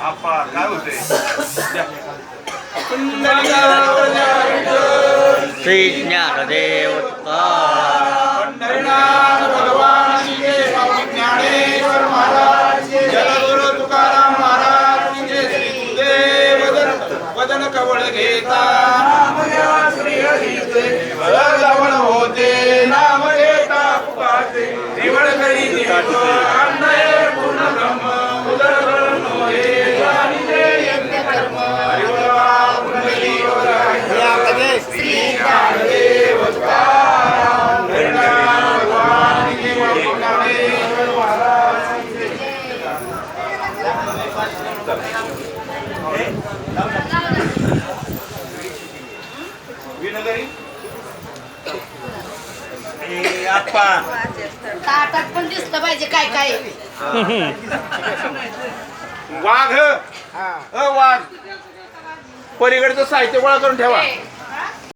आपा काय होते श्री ज्ञानदेव दत्त वदन कवळ घेता जवळ होते नाम घेता पुकाते निवड करी निहतो अन्नये पूर्ण ब्रह्म उदर ब्रह्म हे आणि ते यज्ञ कर्म हरिवरा पुंडलीवर आहे. श्री ज्ञानदेव तुकाराम हरिनाम भगवान की जय ज्ञानेश्वर महाराज की जय. ए, आप्पा. ताटात पण दिसलं पाहिजे काय काय. वाघ. अ वाघ. पलीकडचं साहित्य गोळा करून ठेवा.